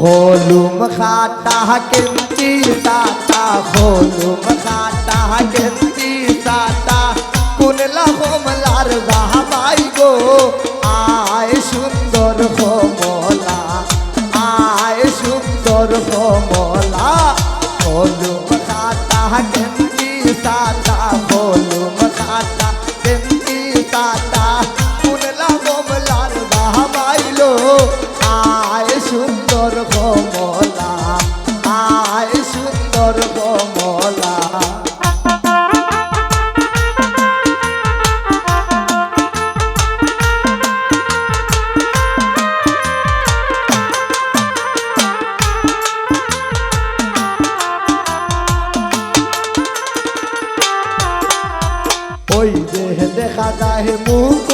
खोलूम खाता किमती साता खोलूम खाता किमती साता कुन लहो मलार बाई गो आय सुंदर हो मोला সর্বমলা। ওই দেহ দেখা যায় মুখ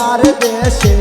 আর দেশে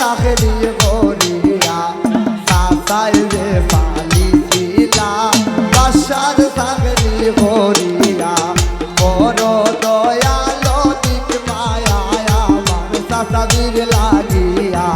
তাকে দিয়ে করিয়া সাতাই যে পানি দিলা বাসার তাকে দিয়ে করিয়া বড় দয়াল দিক মায়া আমার সাতা লাগিয়া।